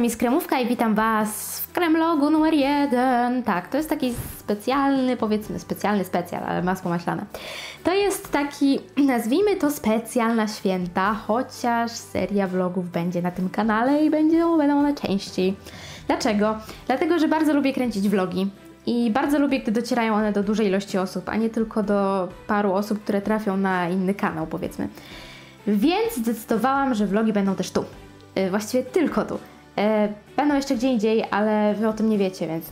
strony Miss Kremówka i witam Was w Kremlogu numer jeden. Tak, to jest taki specjalny, powiedzmy specjalny specjal, ale masło maślane. To jest taki, nazwijmy to specjal na święta, chociaż seria vlogów będzie na tym kanale i będzie, będą one częściej. Dlaczego? Dlatego, że bardzo lubię kręcić vlogi. I bardzo lubię, gdy docierają one do dużej ilości osób, a nie tylko do paru osób, które trafią na inny kanał, powiedzmy. Więc zdecydowałam, że vlogi będą też tu. Yy, właściwie tylko tu. E, będą jeszcze gdzie indziej, ale wy o tym nie wiecie, więc.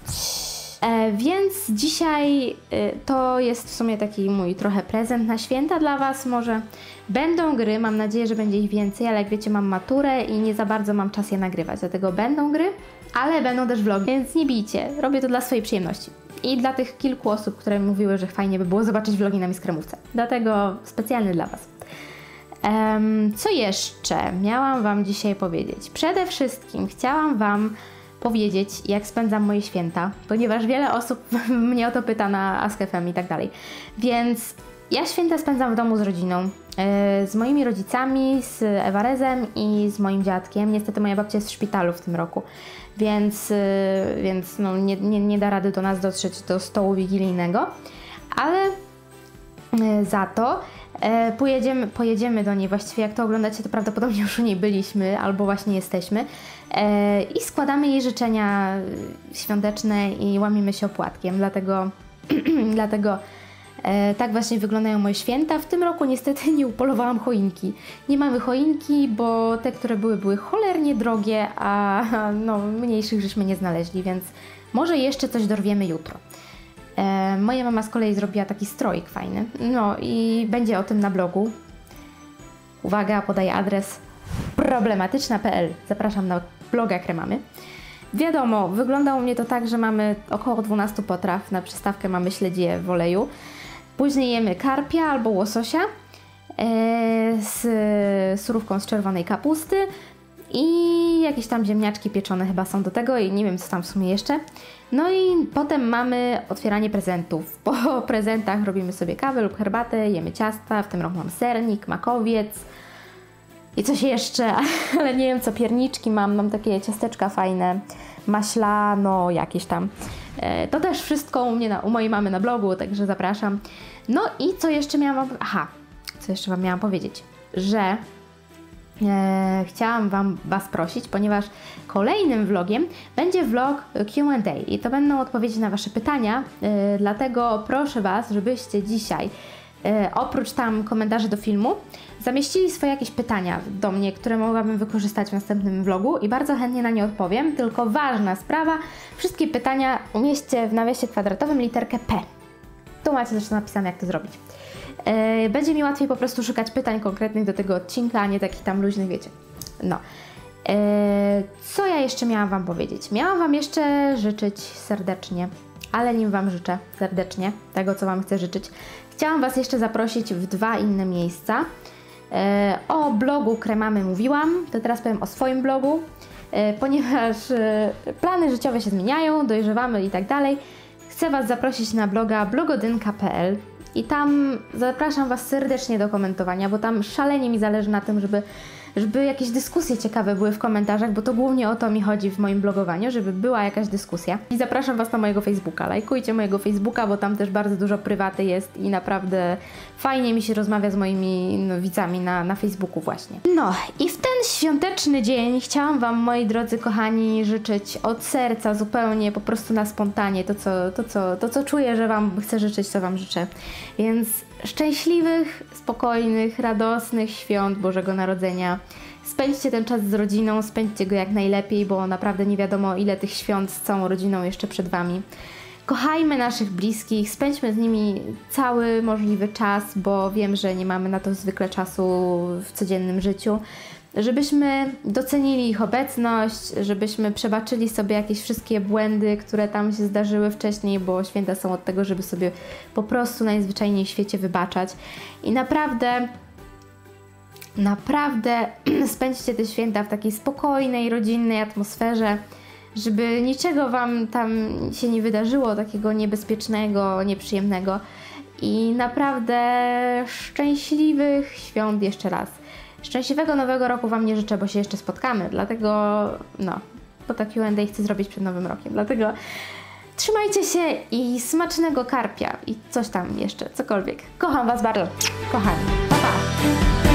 E, więc dzisiaj e, to jest w sumie taki mój trochę prezent na święta dla Was. Może będą gry, mam nadzieję, że będzie ich więcej, ale jak wiecie, mam maturę i nie za bardzo mam czas je nagrywać, dlatego będą gry, ale będą też vlogi, więc nie bijcie. Robię to dla swojej przyjemności. I dla tych kilku osób, które mówiły, że fajnie by było zobaczyć vlogi na Miskremówce. Dlatego specjalny dla Was. Co jeszcze miałam Wam dzisiaj powiedzieć? Przede wszystkim chciałam Wam powiedzieć, jak spędzam moje święta, ponieważ wiele osób mnie o to pyta na AskFM i tak dalej. Więc ja święta spędzam w domu z rodziną, e, z moimi rodzicami, z Ewarezem i z moim dziadkiem. Niestety moja babcia jest w szpitalu w tym roku, więc, e, więc no, nie, nie, nie da rady do nas dotrzeć do stołu wigilijnego, ale e, za to pojedziemy, pojedziemy do niej. Właściwie jak to oglądacie, to prawdopodobnie już u niej byliśmy albo właśnie jesteśmy. E, I składamy jej życzenia świąteczne i łamimy się opłatkiem. Dlatego, dlatego e, tak właśnie wyglądają moje święta. W tym roku niestety nie upolowałam choinki. Nie mamy choinki, bo te, które były, były cholernie drogie, a no, mniejszych żeśmy nie znaleźli, więc może jeszcze coś dorwiemy jutro. E, moja mama z kolei zrobiła taki stroik fajny. No i będzie o tym na blogu. Uwaga, podaję adres problematyczna.pl. Zapraszam na bloga Kremamy. Wiadomo, wygląda u mnie to tak, że mamy około 12 potraw. Na przystawkę mamy śledzie w oleju. Później jemy karpia albo łososia e, z surówką z czerwonej kapusty i jakieś tam ziemniaczki pieczone chyba są do tego i nie wiem co tam w sumie jeszcze. No i potem mamy otwieranie prezentów. Po prezentach robimy sobie kawę lub herbatę, jemy ciasta, w tym roku mam sernik, makowiec i coś jeszcze, ale nie wiem co, pierniczki mam, mam takie ciasteczka fajne, maślano jakieś tam. E, to też wszystko u mnie, na, u mojej mamy na blogu, także zapraszam. No i co jeszcze miałam, aha, co jeszcze Wam miałam powiedzieć, że e, chciałam Wam Was prosić, ponieważ kolejnym vlogiem będzie vlog Q&A i to będą odpowiedzi na Wasze pytania, e, dlatego proszę Was, żebyście dzisiaj e, oprócz tam komentarzy do filmu zamieścili swoje jakieś pytania do mnie, które mogłabym wykorzystać w następnym vlogu. I bardzo chętnie na nie odpowiem, tylko ważna sprawa, wszystkie pytania umieśćcie w nawiasie kwadratowym literkę P. Tu macie zresztą napisane jak to zrobić. E, będzie mi łatwiej po prostu szukać pytań konkretnych do tego odcinka, a nie takich tam luźnych, wiecie. No. E, co ja jeszcze miałam Wam powiedzieć? Miałam Wam jeszcze życzyć serdecznie, ale nim Wam życzę serdecznie tego, co Wam chcę życzyć, chciałam Was jeszcze zaprosić w dwa inne miejsca. E, o blogu Kremamy mówiłam, to teraz powiem o swoim blogu, ponieważ plany życiowe się zmieniają, dojrzewamy i tak dalej. Chcę Was zaprosić na bloga blogodynka.pl. I tam zapraszam Was serdecznie do komentowania, bo tam szalenie mi zależy na tym, żeby żeby jakieś dyskusje ciekawe były w komentarzach, bo to głównie o to mi chodzi w moim blogowaniu, żeby była jakaś dyskusja. I zapraszam Was na mojego Facebooka. Lajkujcie mojego Facebooka, bo tam też bardzo dużo prywaty jest i naprawdę fajnie mi się rozmawia z moimi no, widzami na, na Facebooku właśnie. No i w ten świąteczny dzień chciałam Wam, moi drodzy kochani, życzyć od serca zupełnie, po prostu na spontanie to, co, to, co, to, co czuję, że Wam chcę życzyć, to Wam życzę. Więc szczęśliwych, spokojnych, radosnych świąt Bożego Narodzenia. Spędźcie ten czas z rodziną, spędźcie go jak najlepiej, bo naprawdę nie wiadomo ile tych świąt z całą rodziną jeszcze przed Wami. Kochajmy naszych bliskich, spędźmy z nimi cały możliwy czas, bo wiem, że nie mamy na to zwykle czasu w codziennym życiu żebyśmy docenili ich obecność, żebyśmy przebaczyli sobie jakieś wszystkie błędy, które tam się zdarzyły wcześniej, bo święta są od tego, żeby sobie po prostu najzwyczajniej w świecie wybaczać. I naprawdę naprawdę spędźcie te święta w takiej spokojnej, rodzinnej atmosferze, żeby niczego Wam tam się nie wydarzyło takiego niebezpiecznego, nieprzyjemnego. I naprawdę szczęśliwych świąt jeszcze raz. Szczęśliwego nowego roku Wam nie życzę, bo się jeszcze spotkamy, dlatego no, bo ta Q&A chcę zrobić przed Nowym Rokiem, dlatego trzymajcie się i smacznego karpia i coś tam jeszcze, cokolwiek. Kocham Was bardzo, kochani, pa pa!